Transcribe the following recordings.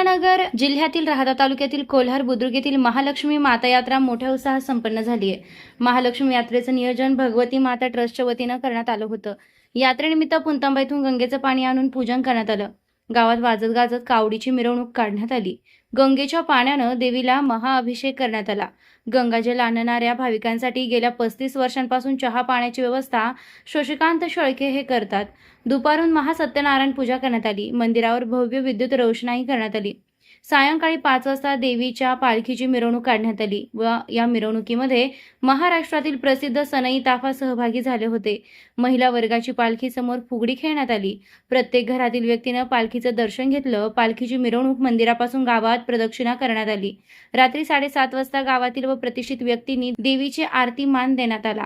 अहिल्यानगर जिल्ह्यातील राहता तालुक्यातील कोल्हार बुद्रुक येथील महालक्ष्मी माता यात्रा मोठ्या उत्साहात संपन्न झाली आहे. महालक्ष्मी यात्रेचं नियोजन भगवती माता ट्रस्टच्या वतीनं करण्यात आलं होतं. यात्रेनिमित्त पुंतांबा येथून गंगेचं पाणी आणून पूजन करण्यात आलं. गावात वाजत गाजत कावडीची मिरवणूक काढण्यात आली. गंगेच्या पाण्यानं देवीला महाअभिषेक करण्यात आला. गंगाजल आणणाऱ्या भाविकांसाठी गेल्या पस्तीस वर्षांपासून चहा पाण्याची व्यवस्था शशिकांत शेळके हे करतात. दुपारून महासत्यनारायण पूजा करण्यात आली. मंदिरावर भव्य विद्युत रोषणाई करण्यात आली. सायंकाळी पाच वाजता देवीच्या पालखीची मिरवणूक काढण्यात आली व या मिरवणुकीमध्ये महाराष्ट्रातील प्रसिद्ध सनई ताफा सहभागी झाले होते. महिला वर्गाची पालखी समोर फुगडी खेळण्यात आली. प्रत्येक घरातील व्यक्तीनं पालखीचं दर्शन घेतलं. पालखीची मिरवणूक मंदिरापासून गावात प्रदक्षिणा करण्यात आली. रात्री साडेसात वाजता गावातील व प्रतिष्ठित व्यक्तींनी देवीची आरती मान देण्यात आला.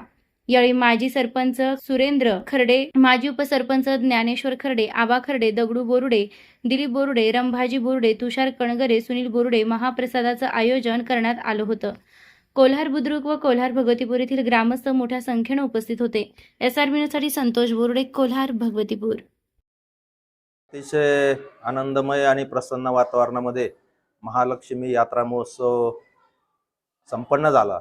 यावेळी माजी सरपंच सुरेंद्र खर्डे माजी उपसरपंच ज्ञानेश्वर खर्डे आबा खर्डे दगडू बोरुडे दिलीप बोरुडे रंभाजी बोरुडे तुषार कणगरे सुनील बोरुडे महाप्रसादाचं आयोजन करण्यात आलं होतं. कोल्हार बुद्रुक व कोल्हार भगवतीपूर येथील ग्रामस्थ मोठ्या संख्येनं उपस्थित होते. एस आरसाठी संतोष बोरुडे कोल्हार भगवतीपूर. अतिशय आनंदमय आणि प्रसन्न वातावरणामध्ये महालक्ष्मी यात्रा महोत्सव संपन्न झाला.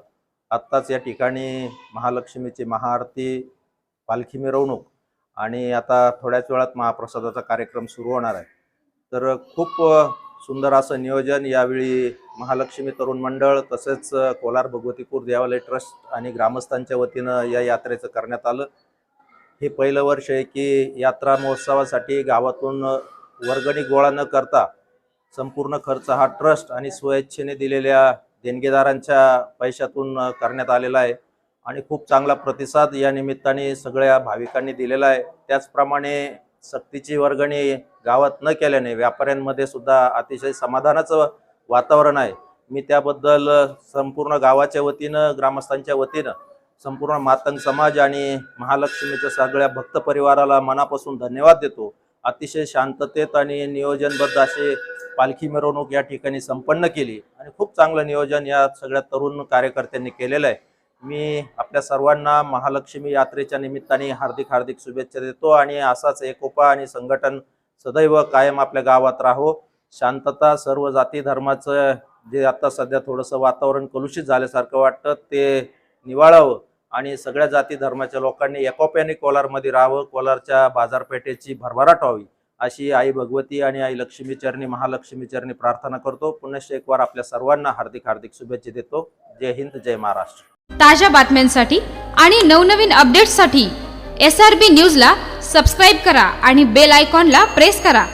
आत्ताच या ठिकाणी महालक्ष्मीची महाआरती पालखी मिरवणूक आणि आता थोड्याच वेळात महाप्रसादाचा कार्यक्रम सुरू होणार आहे. तर खूप सुंदर असं नियोजन यावेळी महालक्ष्मी तरुण मंडळ तसेच कोलार भगवतीपूर देवालय ट्रस्ट आणि ग्रामस्थांच्या वतीनं या यात्रेचं करण्यात आलं. हे पहिलं वर्ष आहे की यात्रा महोत्सवासाठी गावातून वर्गणी गोळा न करता संपूर्ण खर्च हा ट्रस्ट आणि स्वयच्छेने दिलेल्या देणगीदारांच्या पैशातून करण्यात आलेला आहे आणि खूप चांगला प्रतिसाद या निमित्ताने सगळ्या भाविकांनी दिलेला आहे. त्याचप्रमाणे सक्तीची वर्गणी गावात न केल्याने व्यापाऱ्यांमध्ये सुद्धा अतिशय समाधानाचं वातावरण आहे. मी त्याबद्दल संपूर्ण गावाच्या वतीनं ग्रामस्थांच्या वतीनं संपूर्ण मातंग समाज आणि महालक्ष्मीच्या सगळ्या भक्त परिवाराला मनापासून धन्यवाद देतो. अतिशय शांततेत आणि नियोजनबद्ध असे पालखी मिरवणूक या ठिकाणी संपन्न केली. आणि खूप चांगलं नियोजन या सगळ्या तरुण कार्यकर्त्यांनी केलेलं आहे. मी आपल्या सर्वांना महालक्ष्मी यात्रेच्या निमित्ताने हार्दिक हार्दिक शुभेच्छा देतो आणि असाच एकोपा आणि संघटन सदैव कायम आपल्या गावात राहो. शांतता सर्व जाती धर्माचं जे आता सध्या थोडंसं वातावरण कलुषित झाल्यासारखं वाटतं ते निवाळावं. आणि सगळ्या जाती धर्माच्या लोकांनी एकोप्याने कोलारमध्ये राहावं कोलारच्या बाजारपेठेची भरभराट व्हावी अशी आई भगवती आणि आई लक्ष्मी चरणी महालक्ष्मी चरणी प्रार्थना करतो. पुनश्च एक वार आपल्या सर्वांना हार्दिक हार्दिक शुभेच्छा देतो. जय हिंद जय महाराष्ट्र. ताज्या बातम्यांसाठी आणि नवनवीन अपडेट्ससाठी एस आर बी न्यूजला सबस्क्राईब करा आणि बेल आयकॉनला प्रेस करा.